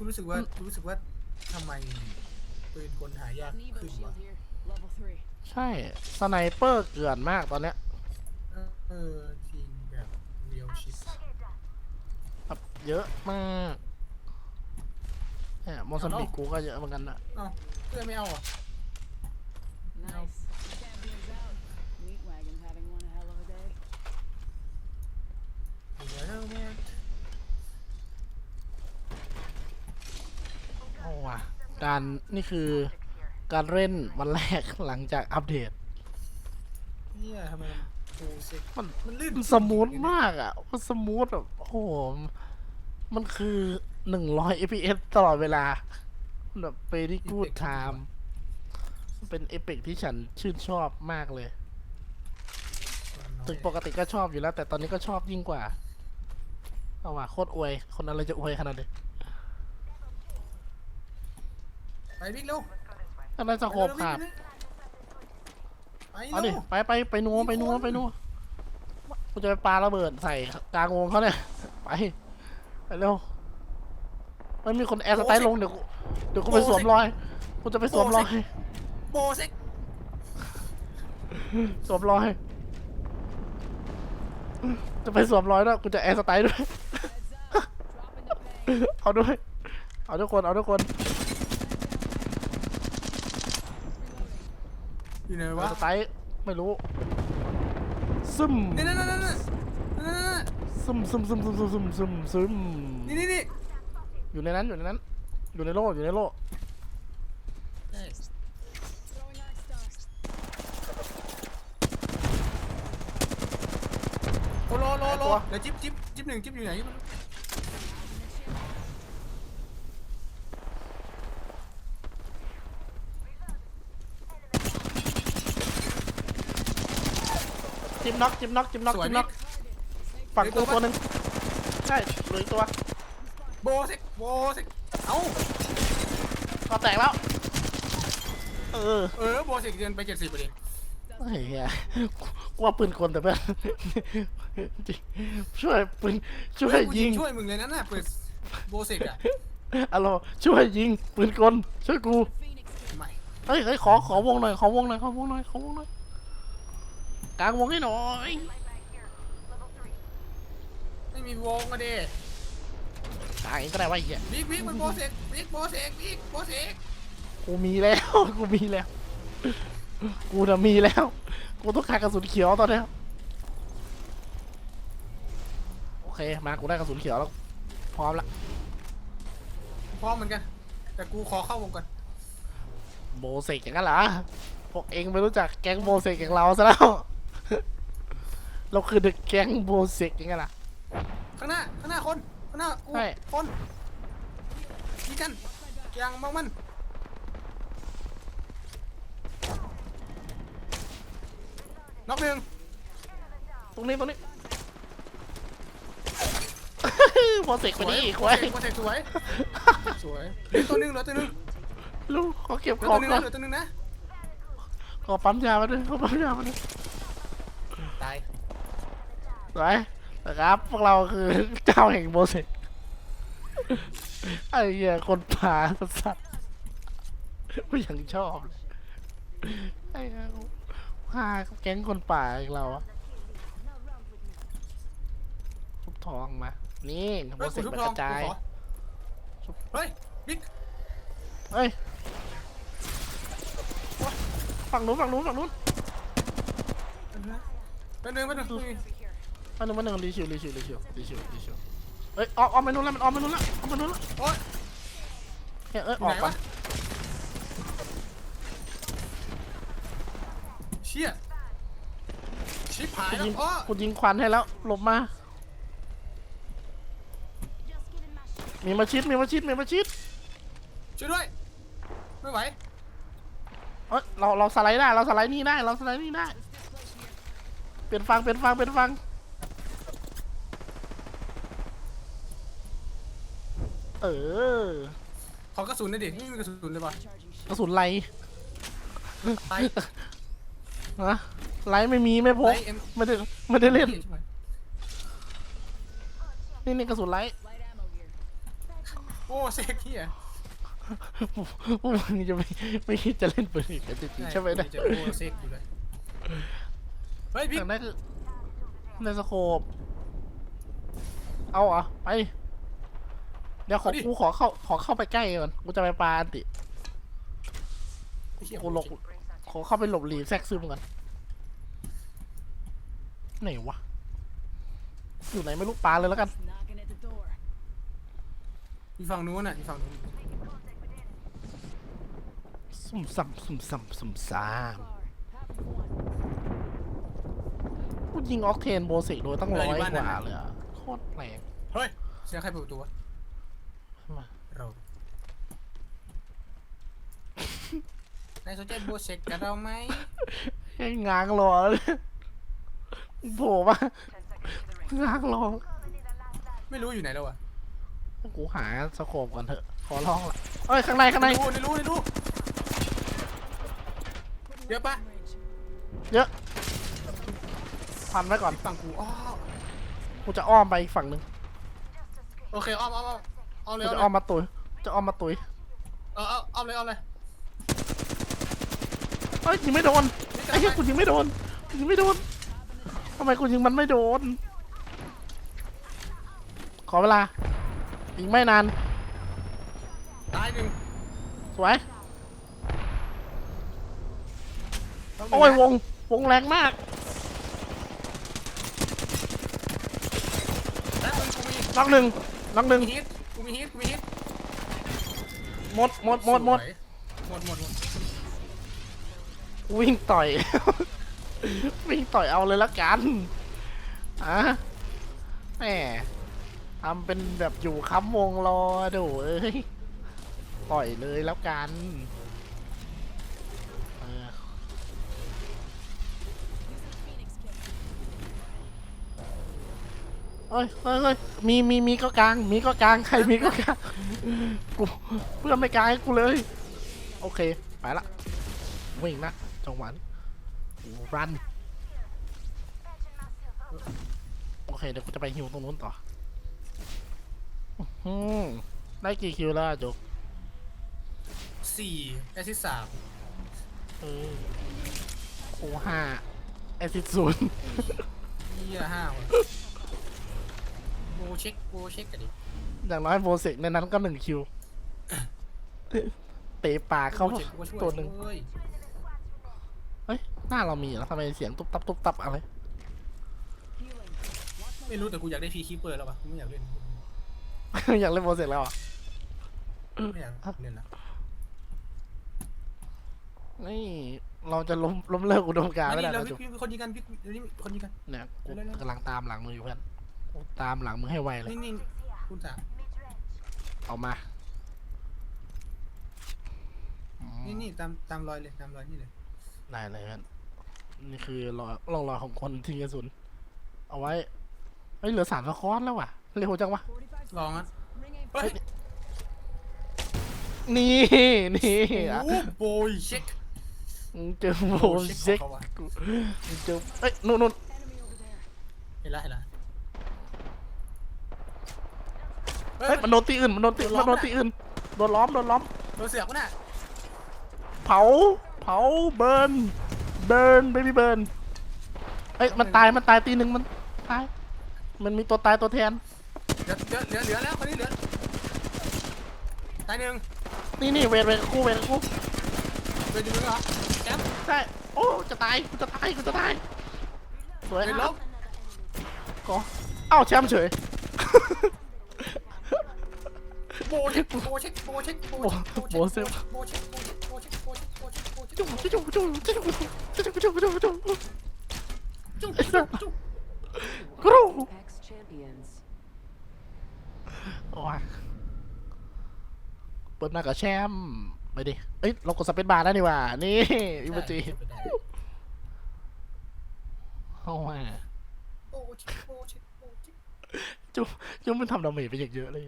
กูรู้สึกว่ากูรู้สึกว่าทำไมปืนคนหายาก Nevo ขึ้น shield วะ here. Level three. ใช่ สไนเปอร์เกลื่อนมากตอนเนี้ยเออจริงแบบเรียวชิปแบบเยอะมากเนี่ยโมซัมบิกกูก็เยอะเหมือนกันนะเอ้าเพื่อนไม่เอาเหรอะ Nice. Champions out. Meat wagon's having one hell of a day. เดี๋ยวแม่โว่ะการนี่คือการเล่นวันแรกหลังจากอัปเดตเนี่ยทำไมกูเซ็กมันมันลื่นมันสมูทมากอะมันสมูทแบบโอ้โหมันคือหนึ่งร้อย fps ตลอดเวลาแบบเ e รี่กูดไทม์เป็นเอฟเฟกที่ฉันชื่นชอบมากเลยถึงปกติก็ชอบอยู่แล้ว แต่ตอนนี้ก็ชอบยิ่งกว่า เอาว่ะโคตรอวย คนอะไรจะอวยขนาดนี้ ไปบิ๊กเร็วก็น่าจะโคบขาดไปเอาเร็ดิวไปไปไปนัวไปนัวไปนัวกูจะไปปาระเบิดใส่กลางวงเขาเนี่ย ไปไปเร็วมันมีคนแอร์สไตล์ลงเดี๋ยวกูเดี๋ยวกูไปสวมรอยกูจะไปสวมรอย โบเซ็กสวมรอย จะไปสวมรอยด้วยกูจะแอร์สไตล์ด้วย Heads up. Dropping the pain. เอาด้วย เอาทุกคน เอาทุกคน อยู่ไหนแอวะร์สไตล์ไม่รู้ ซึมนี่นั่นนั่นนั่นนั่นนั่นซึมซึมซึมซึมซึมซึมซึมซึมนี่นี่นี่อยู่ในนั้นอยู่ในนั้น อยู่ในโล่อยู่ในโล่ Throwing arc star. โอ้โลโลโลเดี๋ยวจิ๊บจิ๊บจิ๊บหนึ่งจิ๊บอยู่ไหน จิ้มน็อกจิ้มน็อกจิ้มน็อกสวยจิ้มน็บิ๊อกกฝั่งกูตัวหนึ่งใช่เหลืออกตัวโบเซ็กโบเซ็กเอ้าก็แตกแล้ว เออ เออโบเซ็กเดินไปเจ็ดสิบไปดิเฮ้ยเหี้ยกูว่าปืนกลแต่เพื่อนจริงช่วยปืนช่วยยิงช่วยมึงเลยนั่นน่ะเปิดโบเซ็กอะอะโลช่วยยิงปืนกลช่วยกู Phoenix ไม่เฮ้ยเฮ้ยขอขอวงหน่อยขอวงหน่อยขอวงหน่อยขอวงหน่อย กลางวงให้หน่อย ไม่มีวงอะเด้กลางเองก็ได้วะไอ้เหี้ยบิ๊กบิ๊กมันโบเซ็กบิ๊กโบเซ็กบิ๊กโบเซ็กกูมีแล้ว กูมีแล้ว กูน่ะมีแล้ว กูต้องการกระสุนเขียวตอนเนี้ยโอเค มากูได้กระสุนเขียวแล้ว พร้อมละ พร้อมเหมือนกัน แต่กูขอเข้าวงก่อนโบเซกอย่างนั้นเหรอพวกเองไม่รู้จักแก๊งโบเซกอย่างเราซะแล้ว เราคือเด็กแก๊งโบเซกอย่างนั้นล่ะ ข้างหน้า ข้างหน้าคน ข้างหน้ากูใช่ คนยิงกันยังมองมัน น็อกหนึ่งตรงนี้ตรงนี้ โบเซกไปดิสคววยโบเซ็กสวย สวยเหลือตัวหนึงเหลือตัวหนึงลูกขอเก็บเหลืขออตังวหนึงก่อนะนเหลือตัวหนึงนะ ขอปั๊มยามาด้วยขอปั๊มยามาด้วยตาย สวยนะครับ พวกเราคือเจ้าแห่งโบเซกไอ้เหี้ยคนป่าสัตว์ผู้ยังชอบเลยไอ้เหี้ยพาแก๊งคนป่าอีกเราอะทุบทองมา นี่โบเฮ้ยเซกูกทุบมันทกองระจายกูขอเฮ้ยบิ๊กเฮ้ยฝั่งนู้นฝั่งนู้นฝั่งนู้นเป็นหนึ่งเป็นหนึ่ง ฝั่งนู้นฝั่งนู้นรีชิวรีชิวรีชิวรีชิวรีชิวเอ้ยออกออกไปนู้นแล้วมันออกไปนู้นแล้วออกไปนู้นแล้วโอ๊ยเฮ้ยเอ้ยออกไปเชี่ยชิบหายกูแล้วยิงพ่อกูยิงควันให้แล้วหลบมา มีมาชิดมีมาชิดมีมาชิดช่วยด้วย ไม่ไหวเอ้ยเราเราสไลด์ได้เราสไลด์นี่ได้เราสไลด์นี่ได้เปลี่ยนฟังเปลี่ยนฟังเปลี่ยนฟัง เออขอกระสุนหน่อยดิไม่มีกระสุนเลยป่ะ charging shield. กระสุนไรไปฮะไรไม่มีไม่พกไรเอ็มไม่ได้ไม่ได้เล่นใช่ไหมนี่นี่กระสุนไร Light ammo here. โอ้เซ็กเฮียพวกมึงจะไม่ไม่คิดจะเล่นปืนอีกกันจริงๆใช่ไหมเนี่ยจะโอ้เซ็กอยู่เลยเฮ้ยพี่อย่างนั้นคือในสโคปเอาเหรอไปเดี๋ยวขอกูขอเข้าขอเข้าไปใกล้ก่อนกูจะไปปาอันติกูหลบขอเข้าไปหลบหลีแทรกซึมก่อนไหนวะอยู่ไหนไม่รู้ปาเลยแล้วกัน Knocking at the door. อยู่ฝั่งนู้นน่ะอยู่ฝั่งนู้นสุ่มสัมสุ่มสัมสุ่มซ่าม Car. Half of one. กูยิงออกเทนโบสิกโดยตั้งร้อยกว่าเลยอะโคตรแรงเฮ้ยเสียงใครเปิดประตูวะ มา เรา นายสนใจโบเซ็กกับเราไหมให้ง้างรอเลยโผล่มาง้างรอไม่รู้อยู่ไหนแล้วอะกูหาสโคปก่อนเถอะ ขอร้องละเอ้ย ข้างในข้างในในรู้ในรู้ในรู้เดี๋ยวปะ Range. เยอะ พันไว้ก่อน ฝั่งกูอ้อกูจะอ้อมไปอีกฝั่งหนึ่งโอเคอ้อมอ้อมอ้อมอ้อมเลยกูอ้อจะมอ้อมเลยมาตุย จะอ้อมมาตุย เออเอาอ้อมเลยอ้อมเลย เอ้ยยิงไม่โดนไอ้เหี้ยกูยิงไม่โดนกูยิงไม่โดนทำไมกูยิงมันไม่โดน ขอเวลา อีกไม่นาน ตายหนึ่งสวยต้งโอ้ยวง วงแรงมากแล้วมึงกูมีน็อกหนึ่งน็อกหนึ่งมีฮิตกูมีฮิตกูมีฮิตหมดหมดหมดหมด สวยหมดหมดหมด วิ่งต่อย วิ่งต่อยเอาเลยละกันอะแหมทำเป็นแบบอยู่ค้ำวงรอดูเอ้ยต่อยเลยแล้วกันเอ้ยเฮ้ยเฮ้ยมีมีมีก็กลาง มีก็กลาง ใครมีก็กลาง กูเพื่อนไม่กลางให้กูเลย โอเค ไปละวิ่งนะ จังหวะนี้รันโอเคเดี๋ยวกูจะไปฮิวตรงนู้นต่ออื้อหือได้กี่คิวแล้วอะโจกสี่แอสซิสต์สามเออโอ้ห้าแอซิดศูนย์เยี่ยห้าว่ะโบเช็คโบเช็คกันดิอย่างน้อยโบเซกในนั้นก็หนึ่งคิวเตะปากเข้าโบช็คโบช่วยตัวหนึ่งเฮ้ยเฮ้ย หน้าเรามีเหรอทำไมเสียงตุ๊บตับตุ๊บตับอะไร Healing. Watch my ไม่รู้แต่กูอยากได้พีคีเปอร์แล้วว่ะกูไม่อยากเล่น อยากเล่นโบเซกแล้วอะไม่อยากเล่นละนี่เราจะล้มล้มเลิกอุดมการณ์มาไม่นี่ได้เรานะโจกพี่คนยิงกันพี่เดี๋ยวนี้คนยิงกันเนี่ยกูเร็วๆๆกำลังตามหลังมืออยู่เพื่อนกูตามหลังมือให้ไวเลยนี่นี่คุณจ๋าเอามาอืมนี่นี่ตามตามรอยเลยตามรอยนี่เลยได้เลยครับนี่ คือรอยร่องรอยของคนทิ้งกระสุน เอาไว้เฮ้ยเหลือสามสะคอนแล้วว่ะ เร็วจังวะ45ลองอะ Ring aim. เฮ้ยนี่นี่อะโอ้โบยเช็คมึงเจอโบโอ้เช็เซ็กคของเขาว่ะมึงเจอเอ้ยนู่นนู่น Enemy over there. เห็นละเห็นละเฮ้ยมันโดนตีอื่นมันโดนตีมันโดนตีอื่นโดนล้อมโดนล้อมโดนเสือกวะน่ะเผาเผาเบิร์น เบิร์นเบบี้เบิร์นเอ้ยมันตายมันตายตีหนึ่งมันตายมันมีตัวตายตัวแทนเหลือเหลือเหลือเหลือแล้วคนนี้เหลือตายหนึ่งนี่นี่เวทเวทกับคู่เวทกับคู่เดินอยู่มึงเหรอแชมป์ใช่โอ้จะตายกูจะตายกูจะตายสวยเดินลบก็เอ้าแชมป์เฉยโบเช็คโบเช็คโบเช็คโบเช็คโบเช็คโบเช็คโบเช็คโบเช็ค จุ๊บจุ๊บจุ๊บจุ๊บจุ๊บจุ๊บจุ๊บจุ๊บจุ๊บจุ๊บจุ๊บจุ๊บจุ๊บกรูโอ้ยเปิดหน้ากับแชมป์ไปดิ เอ้ย เรากดสเปซบาร์ได้นี่ว่า นี่อิวจีเข้ามาโบเช็คโบเช็คโบเช็คจุ๊บจุ๊บมันทำดาเมจไปอย่างเยอะเลย